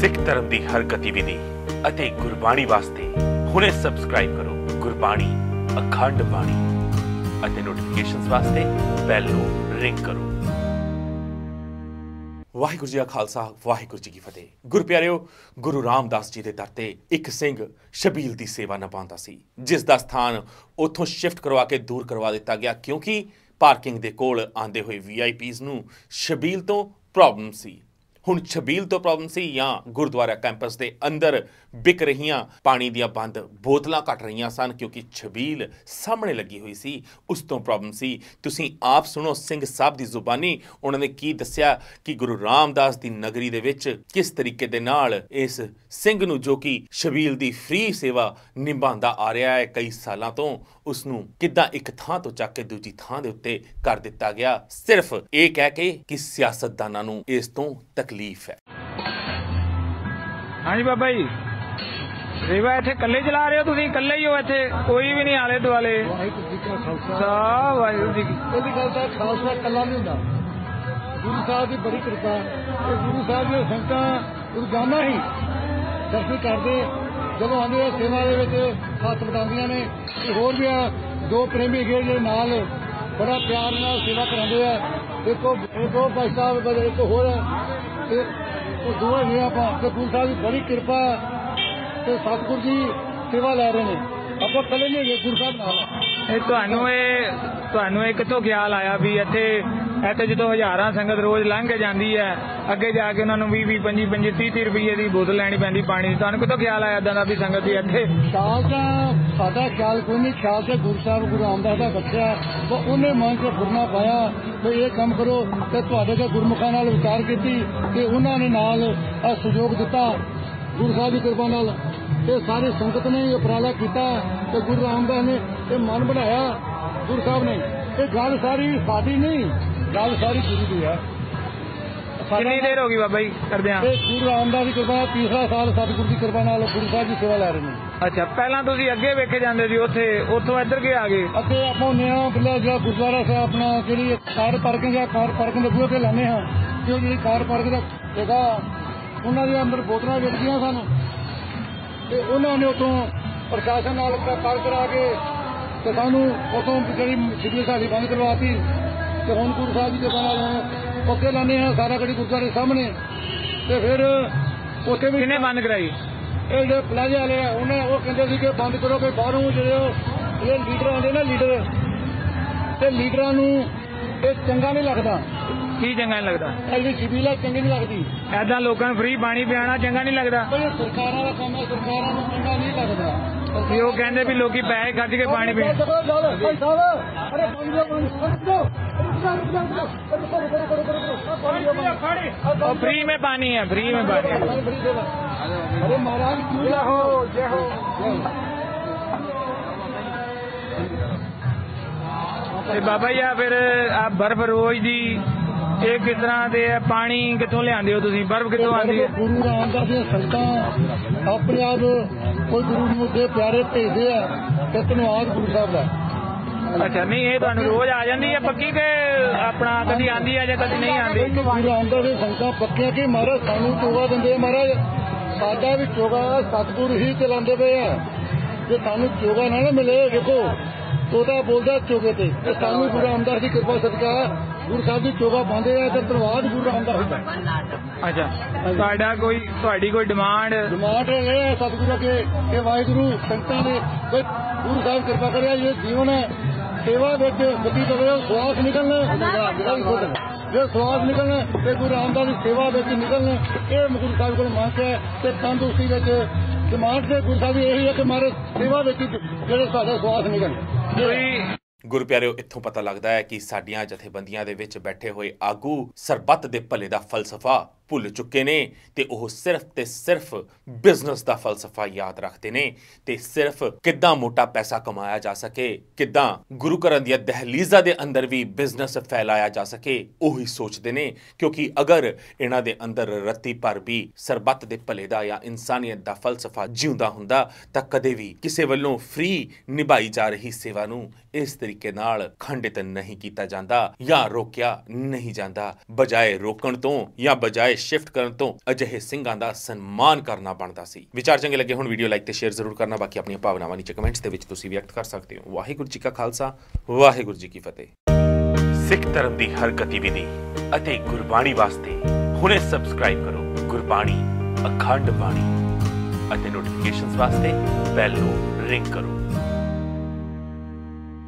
ਸਿੱਖ ਧਰਮ ਦੀ ਹਰ ਗਤੀਵਿਧੀ ਅਤੇ ਗੁਰਬਾਣੀ ਵਾਸਤੇ ਹੁਣੇ ਸਬਸਕ੍ਰਾਈਬ ਕਰੋ ਗੁਰਬਾਣੀ, ਅਖੰਡ ਬਾਣੀ ਅਤੇ ਨੋਟੀਫਿਕੇਸ਼ਨਸ ਵਾਸਤੇ ਬੈਲ ਨੂੰ ਰਿੰਗ ਕਰੋ। ਵਾਹਿਗੁਰੂ ਜੀ ਕਾ ਖਾਲਸਾ, ਵਾਹਿਗੁਰੂ ਜੀ ਕੀ ਫਤਿਹ। ਗੁਰਪਿਆਰਿਓ, ਗੁਰੂ ਰਾਮਦਾਸ ਜੀ ਦੇ ਦਰ ਤੇ ਇੱਕ ਸਿੰਘ ਸ਼ਬੀਲ ਦੀ ਸੇਵਾ ਨਿਭਾਉਂਦਾ ਸੀ, ਜਿਸ ਦਾ ਸਥਾਨ ਉੱਥੋਂ ਸ਼ਿਫਟ ਕਰਵਾ ਕੇ ਦੂਰ ਕਰਵਾ ਦਿੱਤਾ ਗਿਆ ਕਿਉਂਕਿ ਪਾਰਕਿੰਗ ਦੇ ਕੋਲ ਆਂਦੇ ਹੋਏ ਵੀਆਈਪੀਜ਼ ਨੂੰ ਸ਼ਬੀਲ ਤੋਂ ਪ੍ਰੋਬਲਮ ਸੀ। ਹੁਣ ਛਬੀਲ ਤੋਂ ਪ੍ਰੋਬਲਮ ਸੀ ਜਾਂ ਗੁਰਦੁਆਰਾ ਕੈਂਪਸ ਦੇ ਅੰਦਰ ਵਿਕ ਰਹੀਆਂ ਪਾਣੀ ਦੀਆਂ ਬੰਦ ਬੋਤਲਾਂ ਘਟ ਰਹੀਆਂ ਸਨ ਕਿਉਂਕਿ ਛਬੀਲ ਸਾਹਮਣੇ ਲੱਗੀ ਹੋਈ ਸੀ, ਉਸ ਤੋਂ ਪ੍ਰੋਬਲਮ ਸੀ। ਤੁਸੀਂ ਆਪ ਸੁਣੋ ਸਿੰਘ ਸਾਹਿਬ ਦੀ ਜ਼ੁਬਾਨੀ, ਉਹਨਾਂ ਨੇ ਕੀ ਦੱਸਿਆ ਕਿ ਗੁਰੂ ਰਾਮਦਾਸ ਦੀ ਨਗਰੀ ਦੇ ਵਿੱਚ ਕਿਸ ਤਰੀਕੇ ਦੇ ਨਾਲ ਇਸ ਸਿੰਘ ਨੂੰ ਜੋ ਕਿ ਛਬੀਲ ਦੀ ਫ੍ਰੀ ਸੇਵਾ ਨਿਭਾਉਂਦਾ ਆ ਰਿਹਾ ਹੈ, ਕਈ ਸਾਲਾਂ ਤੋਂ ਉਸ ਨੂੰ ਕਿੱਦਾਂ ਇੱਕ ਥਾਂ ਤੋਂ ਚੱਕ ਕੇ ਦੂਜੀ ਥਾਂ ਦੇ ਉੱਤੇ ਕਰ ਦਿੱਤਾ ਗਿਆ, ਸਿਰਫ ਇਹ ਕਹਿ ਕੇ ਕਿ ਸਿਆਸਤਦਾਨਾਂ ਨੂੰ ਇਸ ਤੋਂ ਤਕਲੀਫ ਹੈ। ਹਾਂਜੀ ਬਾਬਾ ਜੀ। ਸੇਵਾ ਇੱਥੇ ਇਕੱਲੇ ਚਲਾ ਰਹੇ ਹੋ ਤੁਸੀਂ? ਇਕੱਲੇ ਹੀ ਹੋ ਇੱਥੇ? ਕੋਈ ਵੀ ਨਹੀਂ ਆਲੇ ਦੁਆਲੇ। ਵਾਹਿਗੁਰੂ ਜੀ ਕਾ ਖਾਲਸਾ। ਸਾ ਵਾਹਿਗੁਰੂ ਜੀ ਕੀ ਇਹਦੀ ਗੱਲ ਤਾਂ ਖਾਲਸਾ। ਕੱਲਾ ਨਹੀਂ ਹੁੰਦਾ। ਗੁਰੂ ਸਾਹਿਬ ਦੀ ਬੜੀ ਕਿਰਪਾ। ਤੇ ਗੁਰੂ ਸਾਹਿਬ ਦੀਆਂ ਸੰਗਤਾਂ ਰੋਜ਼ਾਨਾ ਹੀ ਦਰਸ਼ਨ ਕਰਦੇ। ਜਦੋਂ ਆਉਂਦੇ ਆ ਸੇਵਾ ਦੇ ਵਿੱਚ ਹੱਥ ਵਟਾਉਂਦੀਆਂ ਨੇ। ਤੇ ਹੋਰ ਵੀ ਆ ਦੋ ਪ੍ਰੇਮੀ ਹੈਗੇ ਜਿਹੜੇ ਨਾਲ ਬੜਾ ਪਿਆਰ ਨਾਲ ਸੇਵਾ ਕਰਾਉਂਦੇ ਆ। ਦੇਖੋ ਇਹ ਦੋ ਭਾਈ ਸਾਹਿਬ ਬੜੇ ਇੱਕ ਹੋਰ ਤੇ ਉਹ ਦੋ ਹੈਗੇ ਆਪਾਂ ਤੇ ਗੁਰੂ ਸਾਹਿਬ ਦੀ ਬੜੀ ਕਿਰਪਾ ਤੇ ਸਤਿਗੁਰੂ ਜੀ ਸੇਵਾ ਲੈ ਰਹੇ ਨੇ। ਆਪਾਂ ਕੱਲੇ ਨਹੀਂ ਹੈਗੇ, ਗੁਰੂ ਸਾਹਿਬ ਨਾਲ ਇਹ ਤੁਹਾਨੂੰ ਇਹ ਤੁਹਾਨੂੰ ਇਹ ਕਿੱਥੋਂ ਖਿਆਲ ਆਇਆ ਵੀ ਇੱਥੇ ਇੱਥੇ ਜਦੋਂ ਹਜ਼ਾਰਾਂ ਸੰਗਤ ਰੋਜ਼ ਲੰਘ ਕੇ ਜਾਂਦੀ ਹੈ, ਅੱਗੇ ਜਾ ਕੇ ਉਹਨਾਂ ਨੂੰ 20 20 25 25 30 30 ਰੁਪਏ ਦੀ ਬੋਤਲ ਲੈਣੀ ਪੈਂਦੀ ਪਾਣੀ ਦੀ। ਤੁਹਾਨੂੰ ਕਿੱਥੋਂ ਖਿਆਲ ਆਇਆ ਏਦਾਂ ਦਾ ਵੀ ਸੰਗਤ ਦੀ ਇੱਥੇ? ਖਿਆਲ ਤਾਂ ਸਾਡਾ ਖਿਆਲ ਕੋਈ ਨਹੀਂ ਖਿਆਲ ਤੇ ਗੁਰੂ ਸਾਹਿਬ, ਗੁਰੂ ਰਾਮਦਾਸ ਦਾ ਬੱਚਾ ਉਹ ਉਹਨੇ ਮਨ 'ਚ ਫੁਰਨਾ ਪਾਇਆ ਵੀ ਇਹ ਕੰਮ ਕਰੋ, ਤੇ ਤੁਹਾਡੇ ਦੇ ਗੁਰਮੁਖਾਂ ਨਾਲ ਵਿਚਾਰ ਕੀਤੀ ਤੇ ਉਹਨਾਂ ਨੇ ਨਾਲ ਸਹਿਯੋਗ ਦਿੱਤਾ, ਗੁਰੂ ਸਾਹਿਬ ਦੀ ਕਿਰਪਾ ਨਾਲ। ਤੇ ਸਾਰੇ ਸੰਗਤ ਨੇ ਇਹ ਉਪਰਾਲਾ ਕੀਤਾ ਤੇ ਗੁਰੂ ਰਾਮਦਾਸ ਨੇ ਇਹ ਮਨ ਬਣਾਇਆ, ਗੁਰੂ ਸਾਹਿਬ ਨੇ। ਇਹ ਗੱਲ ਸਾਰੀ ਸਾਡੀ ਨਹੀਂ ਗੱਲ ਸਾਰੀ ਗੁਰੂ ਦੀ ਹੈ। ਕਿੰਨੀ ਦੇਰ ਹੋ ਗਈ ਬਾਬਾ ਜੀ ਕਰਦੇ ਆ? ਇਹ ਗੁਰੂ ਰਾਮਦਾਸ ਦੀ ਕਿਰਪਾ ਨਾਲ ਤੀਸਰਾ ਸਾਲ ਸਤਿਗੁਰੂ ਦੀ ਕਿਰਪਾ ਨਾਲ ਗੁਰੂ ਸਾਹਿਬ ਦੀ ਸੇਵਾ ਲੈ ਰਹੇ ਨੇ। ਅੱਛਾ ਪਹਿਲਾਂ ਤੁਸੀਂ ਅੱਗੇ ਵੇਖੇ ਜਾਂਦੇ ਸੀ ਉੱਥੇ ਉੱਥੋਂ ਇੱਧਰ ਕੇ ਆ ਗਏ? ਅੱਗੇ ਆਪਾਂ ਨਿਆ ਬਿੱਲਾ ਜਿਹੜਾ ਗੁਰਦੁਆਰਾ ਸਾਹਿਬ ਆਪਣਾ ਜਿਹੜੀ ਕਾਰ ਪਾਰਕਿੰਗ ਹੈ ਕਾਰ ਪਾਰਕਿੰਗ ਦੇ ਬੂਹੇ ਤੇ ਲਾਉਂਦੇ ਹਾਂ ਤੇ ਉਹ ਜਿਹੜੀ ਕਾਰ ਪਾਰਕਿੰਗ ਦਾ ਜਗ੍ਹਾ ਉਹਨਾਂ ਦੇ ਅੰਦਰ ਬੋਤਲਾਂ ਵਿਕਦੀਆਂ ਸਨ। ਤੇ ਉਹਨਾਂ ਨੇ ਉਤੋਂ ਪ੍ਰਸ਼ਾਸਨ ਨਾਲ ਕਰ ਕਰਾ ਕੇ ਤੇ ਸਾਨੂੰ ਉਤੋਂ ਜਿਹੜੀ ਸਿਵਲ ਸਾਡੀ ਬੰਦ ਕਰਵਾਤੀ ਤੇ ਹੁਣ ਗੁਰੂ ਸਾਹਿਬ ਦੀ ਕਿਰਪਾ ਨਾਲ ਹੁਣ ਉੱਥੇ ਲਾਉਂਦੇ ਹਾਂ ਸਾਰਾ ਗੜੀ ਗੁਰਦੁਆਰੇ ਸਾਹਮਣੇ। ਤੇ ਫਿਰ ਉੱਥੇ ਵੀ ਕਿੰਨੇ ਬੰਦ ਕਰਾਈ? ਇਹ ਜਿਹੜੇ ਪਲਾਜ਼ਾ ਵਾਲੇ ਆ ਉਹਨੇ ਉਹ ਕਹਿੰਦੇ ਸੀ ਕਿ ਬੰਦ ਕਰੋ ਕਿ ਬਾਹਰੋਂ ਜਿਹੜੇ ਉਹ ਇਹ ਲੀਡਰ ਆਉਂਦੇ ਨਾ ਲੀਡਰ ਤੇ ਲੀਡਰਾਂ ਨੂੰ ਇਹ ਚੰਗਾ ਨਹੀਂ ਲੱਗਦਾ। ਕੀ ਚੰਗਾ ਨਹੀਂ ਲੱਗਦਾ? ਇਹ ਜਿਹੜੀ ਸਿਵਲ ਚੰਗੀ ਨਹੀਂ ਲੱਗਦੀ। ਐਦਾਂ ਲੋਕਾਂ ਨੂੰ ਫ੍ਰੀ ਪਾਣੀ ਪਿਆਣਾ ਚੰਗਾ ਨਹੀਂ ਲੱਗਦਾ। ਸਰਕਾਰਾਂ ਦਾ ਕੰਮ ਹੈ ਸਰਕਾਰਾਂ ਨੂੰ ਚੰਗਾ ਨਹੀਂ ਲੱਗਦਾ। ਵੀ ਉਹ ਕਹਿੰਦੇ ਵੀ ਲੋਕੀ ਪੈਸੇ ਖਰਚ ਕੇ ਪਾਣੀ ਪੀਣ ਉਹ ਫ੍ਰੀ ਮੇ ਪਾਣੀ ਹੈ ਫ੍ਰੀ ਮੇ ਪਾਣੀ ਹੈ ਅਰੇ ਮਹਾਰਾਜ ਜੈ ਹੋ ਜੈ ਹੋ। ਤੇ ਬਾਬਾ ਜੀ ਆ ਫਿਰ ਆ ਬਰਫ ਰੋਜ਼ ਦੀ ਇਹ ਕਿਸ ਤਰ੍ਹਾਂ ਦੇ ਹੈ ਪਾਣੀ ਕਿੱਥੋਂ ਲਿਆਉਂਦੇ ਹੋ ਤੁਸੀਂ? ਬਰਫ਼ ਕਿੱਥੋਂ ਆਉਂਦੀ ਹੈ? ਗੁਰੂ ਰਾਮਦਾਸ ਦੀਆਂ ਸੰਗਤਾਂ ਆਪਣੇ ਆਪ ਕੋਈ ਗੁਰੂ ਨੂੰ ਦੇ ਪਿਆਰੇ ਭੇਜਦੇ ਆ ਤੇ ਧੰਨਵਾਦ ਗੁਰੂ ਸਾਹਿਬ ਦਾ। ਅੱਛਾ ਨਹੀਂ ਇਹ ਤੁਹਾਨੂੰ ਰੋਜ਼ ਆ ਜਾਂਦੀ ਹੈ ਪੱਕੀ ਕਿ ਆਪਣਾ ਕਦੀ ਆਂਦੀ ਹੈ ਜਾਂ ਕਦੀ ਨਹੀਂ ਆਂਦੀ ਗੁਰੂ ਰਾਮਦਾਸ ਦੀਆਂ ਸੰਗਤਾਂ ਪੱਕੀਆਂ ਕਿ ਮਹਾਰਾਜ ਸਾਨੂੰ ਚੋਗਾ ਦਿੰਦੇ ਆ? ਮਹਾਰਾਜ ਸਾਡਾ ਵੀ ਚੋਗਾ ਸਤਿਗੁਰ ਹੀ ਚਲਾਉਂਦੇ ਪਏ ਆ। ਜੇ ਸਾਨੂੰ ਚੋਗਾ ਨਾ ਮਿਲੇ ਦੇਖੋ ਤੋਤਾ ਬੋਲਦਾ ਚੋਗੇ ਤੇ। ਤੇ ਸਾਨੂੰ ਗੁਰੂ ਰਾਮਦਾਸ ਦੀ ਕਿਰਪਾ ਸਦਕਾ ਗੁਰੂ ਸਾਹਿਬ ਦੀ ਚੋਗਾ ਪਾਉਂਦੇ ਆ ਤੇ ਧੰਨਵਾਦ ਗੁਰੂ ਰਾਮਦਾਸ ਦਾ। ਅੱਛਾ ਤੁਹਾਡਾ ਕੋਈ ਤੁਹਾਡੀ ਕੋਈ ਡਿਮਾਂਡ ਡਿਮਾਂਡ ਇਹ ਹੈ ਸਤਿਗੁਰੂ ਅੱਗੇ ਕਿ ਵਾਹਿਗੁਰੂ ਸੰਗਤਾਂ ਦੇ ਵੀ ਗੁਰੂ ਸਾਹਿਬ ਕਿਰਪਾ ਕਰਿਆ ਇਹ ਜੀਵਨ ਸੇਵਾ ਵਿੱਚ ਗਤੀ ਕਰੇ ਸਵਾਸ ਨਿਕਲਣਾ ਜੇ ਸਵਾਸ ਨਿਕਲਣਾ ਤੇ ਗੁਰੂ ਰਾਮਦਾਸ ਦੀ ਸੇਵਾ ਵਿੱਚ ਨਿਕਲਣਾ ਇਹ ਗੁਰੂ ਸਾਹਿਬ ਕੋਲ ਮੰਗ ਹੈ ਤੇ ਤੰਦਰੁਸਤੀ ਵਿੱਚ ਡਿਮਾਂਡ ਤੇ ਗੁਰੂ ਸਾਹਿਬ ਦੀ ਇਹੀ ਹੈ ਕਿ ਮਾਰੇ ਸੇਵਾ ਵਿੱਚ ਜਿਹੜੇ ਸਾਡੇ ਸਵਾਸ ਨਿਕਲਣ। ਗੁਰਪਿਆਰਿਓ ਇੱਥੋਂ ਪਤਾ ਲੱਗਦਾ ਹੈ ਕਿ ਸਾਡੀਆਂ ਜਥੇਬੰਦੀਆਂ ਦੇ ਵਿੱਚ ਬੈਠੇ ਹੋਏ ਆਗੂ ਸਰਬੱਤ ਦੇ ਭਲੇ ਦਾ ਫਲਸਫਾ ਭੁੱਲ ਚੁੱਕੇ ਨੇ ਤੇ ਉਹ ਸਿਰਫ ਤੇ ਸਿਰਫ ਬਿਜ਼ਨਸ ਦਾ ਫਲਸਫਾ ਯਾਦ ਰੱਖਦੇ ਨੇ ਤੇ ਸਿਰਫ ਕਿੱਦਾਂ ਮੋਟਾ ਪੈਸਾ ਕਮਾਇਆ ਜਾ ਸਕੇ, ਕਿੱਦਾਂ ਗੁਰੂ ਘਰਾਂ ਦੀਆਂ ਦਹਲੀਜ਼ਾਂ ਦੇ ਅੰਦਰ ਵੀ ਬਿਜ਼ਨਸ ਫੈਲਾਇਆ ਜਾ ਸਕੇ, ਉਹੀ ਸੋਚਦੇ ਨੇ। ਕਿਉਂਕਿ ਅਗਰ ਇਹਨਾਂ ਦੇ ਅੰਦਰ ਰੱਤੀ ਭਰ ਵੀ ਸਰਬੱਤ ਦੇ ਭਲੇ ਦਾ ਜਾਂ ਇਨਸਾਨੀਅਤ ਦਾ ਫਲਸਫਾ ਜਿਉਂਦਾ ਹੁੰਦਾ, ਤਾਂ ਕਦੇ ਵੀ ਕਿਸੇ ਵੱਲੋਂ ਫ੍ਰੀ ਨਿਭਾਈ ਜਾ ਰਹੀ ਸੇਵਾ ਨੂੰ ਇਸ ਤਰੀਕੇ ਨਾਲ ਖੰਡਿਤ ਨਹੀਂ ਕੀਤਾ ਜਾਂਦਾ ਜਾਂ ਰੋਕਿਆ ਨਹੀਂ ਜਾਂਦਾ। ਬਜਾਏ ਰੋਕਣ ਤੋਂ ਜਾਂ ਬਜਾਏ ਸ਼ਿਫਟ ਕਰਨ ਤੋਂ ਅਜਿਹੇ ਸਿੰਘਾਂ ਦਾ ਸਨਮਾਨ ਕਰਨਾ ਬਣਦਾ ਸੀ। ਵਿਚਾਰ ਚੰਗੇ ਲੱਗੇ, ਹੁਣ ਵੀਡੀਓ ਲਾਈਕ ਤੇ ਸ਼ੇਅਰ ਜ਼ਰੂਰ ਕਰਨਾ। ਬਾਕੀ ਆਪਣੀਆਂ ਭਾਵਨਾਵਾਂ ਨੀਚੇ ਕਮੈਂਟਸ ਦੇ ਵਿੱਚ ਤੁਸੀਂ ਵਿਅਕਤ ਕਰ ਸਕਦੇ ਹੋ। ਵਾਹਿਗੁਰੂ ਜੀ ਕਾ ਖਾਲਸਾ, ਵਾਹਿਗੁਰੂ ਜੀ ਕੀ ਫਤਿਹ। ਸਿੱਖ ਧਰਮ ਦੀ ਹਰ ਗਤੀਵਿਧੀ ਅਤੇ ਗੁਰਬਾਣੀ ਵਾਸਤੇ ਹੁਣੇ ਸਬਸਕ੍ਰਾਈਬ ਕਰੋ ਗੁਰਬਾਣੀ, ਅਖੰਡ ਬਾਣੀ ਅਤੇ ਨੋਟੀਫਿਕੇਸ਼ਨਸ ਵਾਸਤੇ ਬੈਲ ਨੂੰ ਰਿੰਗ ਕਰੋ।